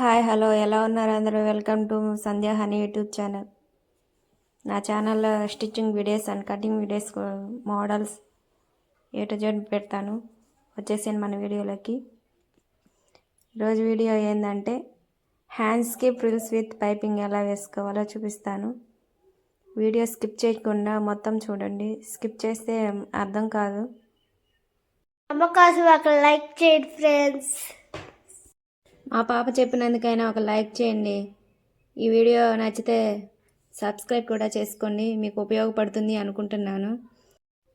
Hi hello. ఎలా ఉన్నారు అందరూ? Welcome to Sandhya Honey YouTube channel. నా ఛానల్లో stitching videos and cutting videos models A to Z పెడతాను. వచ్చేసాను మన వీడియోలోకి. ఈరోజు వీడియో ఏంటంటే హ్యాండ్స్కి ప్రిల్స్ విత్ పైపింగ్ ఎలా వేసుకోవాలో చూపిస్తాను. వీడియో స్కిప్ చేయకుండా మొత్తం చూడండి. స్కిప్ చేస్తే అర్థం కాదు. అమ్మకాసు అక్కడ లైక్ చేయండి ఫ్రెండ్స్. మా పాప చెప్పినందుకైనా ఒక లైక్ చేయండి. ఈ వీడియో నచ్చితే సబ్స్క్రైబ్ కూడా చేసుకోండి. మీకు ఉపయోగపడుతుంది అనుకుంటున్నాను.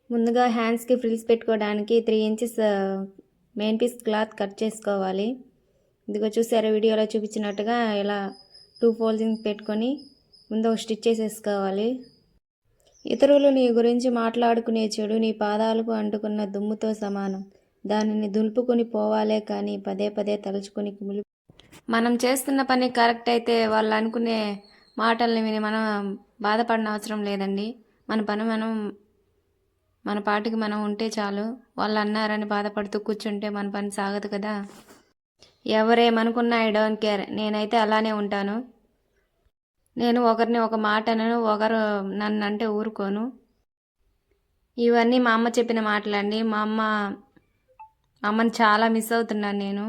ముందుగా హ్యాండ్స్కి ఫ్రిల్స్ పెట్టుకోవడానికి three inches main piece cloth cut చేసుకోవాలి. ఇదిగో చూసారా వీడియోలో చూపించినట్టుగా ఇలా టూ ఫోల్డింగ్ పెట్టుకొని ముందు ఒక స్టిచ్ చేసేసుకోవాలి. ఇతరులు నీ గురించి మాట్లాడుకునే చెడు నీ పాదాలకు అంటుకున్న దుమ్ముతో సమానం. దానిని దులుపుకొని పోవాలే కానీ పదే పదే తలుచుకొని కుమిలి మనం చేస్తున్న పని కరెక్ట్ అయితే వాళ్ళు అనుకునే మాటల్ని విని మనం బాధపడిన అవసరం లేదండి. మన పని మనం మన పాటికి మనం ఉంటే చాలు. వాళ్ళు అన్నారని బాధపడుతూ కూర్చుంటే మన పని సాగదు కదా. ఎవరేమనుకున్నా ఐ డోంట్ కేర్. నేనైతే అలానే ఉంటాను. నేను ఒకరిని ఒక మాట అనను ఒకరు నన్ను అంటే ఊరుకోను. ఇవన్నీ మా అమ్మ చెప్పిన మాటలండి. మా అమ్మ అమ్మని చాలా మిస్ అవుతున్నాను నేను.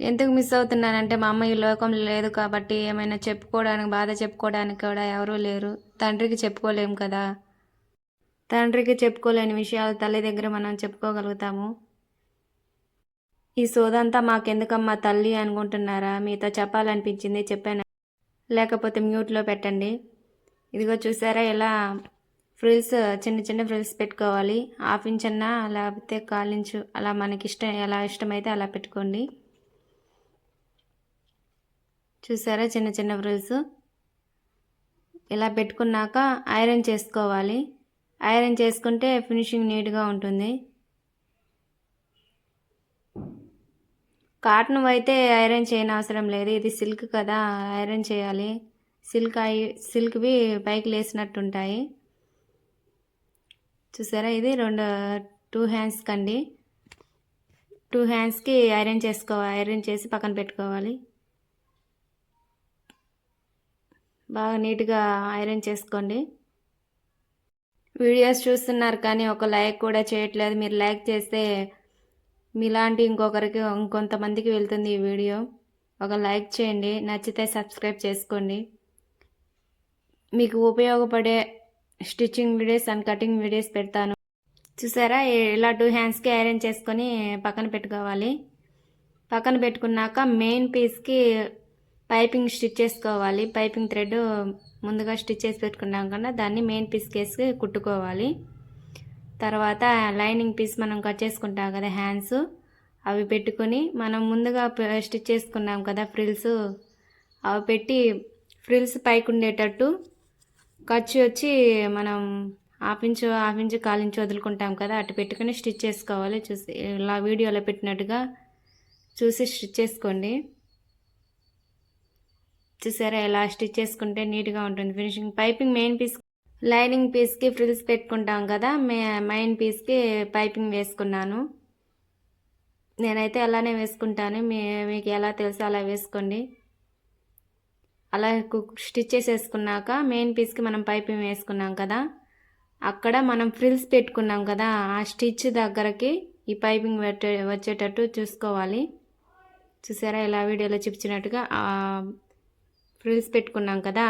ఎందుకు మిస్ అవుతున్నానంటే మా అమ్మ ఈ లోకంలో లేదు కాబట్టి ఏమైనా చెప్పుకోవడానికి బాధ చెప్పుకోవడానికి కూడా ఎవరూ లేరు. తండ్రికి చెప్పుకోలేము కదా. తండ్రికి చెప్పుకోలేని విషయాలు తల్లి దగ్గర మనం చెప్పుకోగలుగుతాము. ఈ సోదంతా మాకెందుకమ్మా తల్లి అనుకుంటున్నారా? మీతో చెప్పాలనిపించింది చెప్పాను. లేకపోతే మ్యూట్లో పెట్టండి. ఇదిగో చూసారా ఇలా ఫ్రిల్స్ చిన్న చిన్న ఫ్రిల్స్ పెట్టుకోవాలి. హాఫ్ ఇంచ్ అన్నా లేకపోతే కాల్ ఇంచు అలా మనకి ఇష్టం ఎలా ఇష్టమైతే అలా పెట్టుకోండి. చూసారా చిన్న చిన్న ఫ్రిల్స్? ఇలా పెట్టుకున్నాక ఐరన్ చేసుకోవాలి. ఐరన్ చేసుకుంటే ఫినిషింగ్ నీట్గా ఉంటుంది. కాటన్ అయితే ఐరన్ చేయని అవసరం లేదు. ఇది సిల్క్ కదా ఐరన్ చేయాలి. సిల్క్ అయి సిల్క్వి పైకి లేసినట్టుంటాయి. చూసారా? ఇది రెండు టూ హ్యాండ్స్కి అండి టూ హ్యాండ్స్కి ఐరన్ చేసుకోవాలి ఐరన్ చేసి పక్కన పెట్టుకోవాలి. బాగా నీట్గా ఐరన్ చేసుకోండి. వీడియోస్ చూస్తున్నారు కానీ ఒక లైక్ కూడా చేయట్లేదు. మీరు లైక్ చేస్తే మీలాంటి ఇంకొకరికి ఇంకొంతమందికి వెళ్తుంది ఈ వీడియో. ఒక లైక్ చేయండి. నచ్చితే సబ్స్క్రైబ్ చేసుకోండి. మీకు ఉపయోగపడే stitching videos and cutting videos పెడతాను. చూసారా? ఇలా టూ హ్యాండ్స్కి ఐరన్ చేసుకొని పక్కన పెట్టుకోవాలి. పక్కన పెట్టుకున్నాక మెయిన్ పీస్కి పైపింగ్ స్టిచ్ చేసుకోవాలి. పైపింగ్ థ్రెడ్ ముందుగా స్టిచ్ చేసి పెట్టుకున్నాం కన్నా దాన్ని మెయిన్ పీస్కి వేసి కుట్టుకోవాలి. తర్వాత లైనింగ్ పీస్ మనం కట్ చేసుకుంటాం కదా హ్యాండ్స్ అవి పెట్టుకొని మనం ముందుగా స్టిచ్ చేసుకున్నాం కదా ఫ్రిల్స్ అవి పెట్టి ఫ్రిల్స్ పైకి ఉండేటట్టు ఖర్చు వచ్చి మనం హాఫ్ ఇంచు హాఫ్ ఇంచు కాలు ఇంచు వదులుకుంటాం కదా. అటు పెట్టుకుని స్టిచ్ చేసుకోవాలి. చూసి ఇలా వీడియోలో పెట్టినట్టుగా చూసి స్టిచ్ చేసుకోండి. చూసారా? ఇలా స్టిచ్ చేసుకుంటే నీట్గా ఉంటుంది. Finishing piping main piece lining పీస్కి ఫ్రిల్స్ పెట్టుకుంటాం కదా. మే మెయిన్ పీస్కి పైపింగ్ వేసుకున్నాను. నేనైతే అలానే వేసుకుంటాను. మీ మీకు ఎలా తెలుసో అలా వేసుకోండి. అలా స్టిచ్ చేసేసుకున్నాక మెయిన్ పీస్కి మనం పైపింగ్ వేసుకున్నాం కదా అక్కడ మనం ఫ్రిల్స్ పెట్టుకున్నాం కదా ఆ స్టిచ్ దగ్గరకి ఈ పైపింగ్ వచ్చేటట్టు చూసుకోవాలి. చూసారా? ఇలా వీడియోలో చూపించినట్టుగా ఫ్రిల్స్ పెట్టుకున్నాం కదా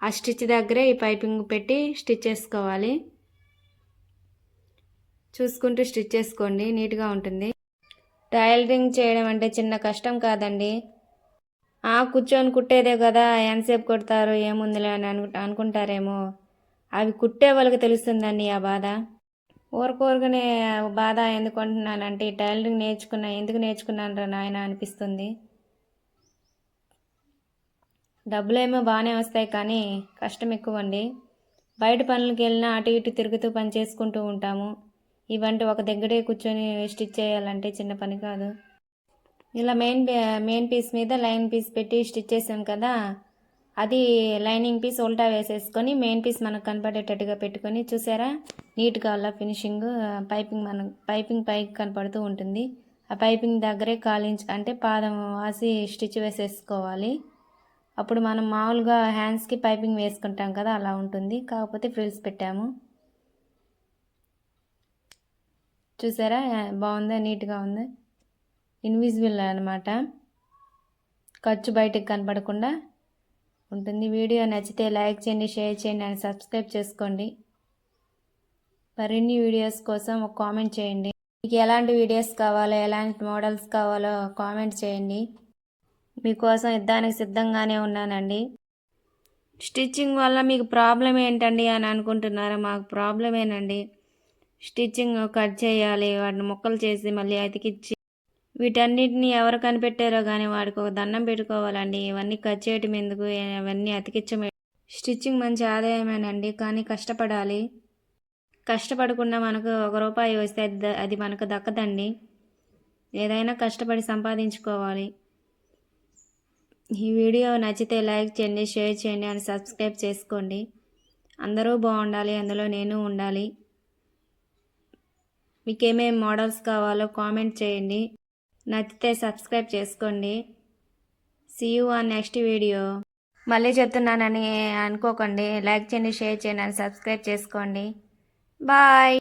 ఆ స్టిచ్ దగ్గరే ఈ పైపింగ్ పెట్టి స్టిచ్ చేసుకోవాలి. చూసుకుంటూ స్టిచ్ చేసుకోండి నీట్గా ఉంటుంది. టైలరింగ్ చేయడం అంటే చిన్న కష్టం కాదండి. కూర్చొని కుట్టేదే కదా ఎంతసేపు కొడతారు ఏముందిలే అని అను అనుకుంటారేమో. అవి కుట్టే వాళ్ళకి తెలుస్తుందండి ఆ బాధ. ఊరకూరకనే బాధ ఎందుకు అంటున్నానంటే టైలరింగ్ నేర్చుకున్నా ఎందుకు నేర్చుకున్నాను రా నాయన అనిపిస్తుంది. డబ్బులేమో బాగానే వస్తాయి కానీ కష్టం ఎక్కువ అండి బయట పనులకి వెళ్ళినా అటు ఇటు తిరుగుతూ పని చేసుకుంటూ ఉంటాము. ఇవంటి ఒక దగ్గరే కూర్చొని స్టిచ్ చేయాలంటే చిన్న పని కాదు. ఇలా మెయిన్ మెయిన్ పీస్ మీద లైన్ పీస్ పెట్టి స్టిచ్ చేసాం కదా అది లైనింగ్ పీస్ ఉల్టా వేసేసుకొని మెయిన్ పీస్ మనకు కనపడేటట్టుగా పెట్టుకొని చూసారా? నీట్గా అలా ఫినిషింగ్ పైపింగ్ మన పైపింగ్ పైకి కనపడుతూ ఉంటుంది. ఆ పైపింగ్ దగ్గరే కాలించ్ అంటే పాదం వాసి స్టిచ్ వేసేసుకోవాలి. అప్పుడు మనం మామూలుగా హ్యాండ్స్కి పైపింగ్ వేసుకుంటాం కదా అలా ఉంటుంది. కాకపోతే ఫ్రిల్స్ పెట్టాము. చూసారా? బాగుందా? నీట్గా ఉంది? ఇన్విజిబుల్ అనమాట ఖర్చు బయటకు కనపడకుండా ఉంటుంది. వీడియో నచ్చితే లైక్ చేయండి షేర్ చేయండి అండ్ సబ్స్క్రైబ్ చేసుకోండి. మరిన్ని వీడియోస్ కోసం ఒక కామెంట్ చేయండి. మీకు ఎలాంటి వీడియోస్ కావాలో ఎలాంటి మోడల్స్ కావాలో కామెంట్ చేయండి. మీకోసం యుద్ధానికి సిద్ధంగానే ఉన్నానండి. స్టిచ్చింగ్ వల్ల మీకు ప్రాబ్లం ఏంటండి అని అనుకుంటున్నారా? మాకు ప్రాబ్లమేనండి. స్టిచ్చింగ్ కట్ చేయాలి వాటిని ముక్కలు చేసి మళ్ళీ అతికిచ్చి వీటన్నిటిని ఎవరు కనిపెట్టారో కానీ వాడికి ఒక దండం పెట్టుకోవాలండి. ఇవన్నీ కట్ చేయటం ఎందుకు? ఇవన్నీ అతికించమే స్టిచ్చింగ్ మంచి ఆదాయమేనండి కానీ కష్టపడాలి. కష్టపడకుండా మనకు ఒక రూపాయి వస్తే అది అది మనకు దక్కదండి. ఏదైనా కష్టపడి సంపాదించుకోవాలి. ఈ వీడియో నచ్చితే లైక్ చేయండి షేర్ చేయండి అండ్ సబ్స్క్రైబ్ చేసుకోండి. అందరూ బాగుండాలి అందులో నేను ఉండాలి. మీకు ఏమేమి మోడల్స్ కావాలో కామెంట్ చేయండి. నచ్చితే సబ్స్క్రైబ్ చేసుకోండి. See you on next video మళ్ళీ చెప్తున్నానని అనుకోకండి. లైక్ చేయండి షేర్ చేయండి సబ్స్క్రైబ్ చేసుకోండి. బాయ్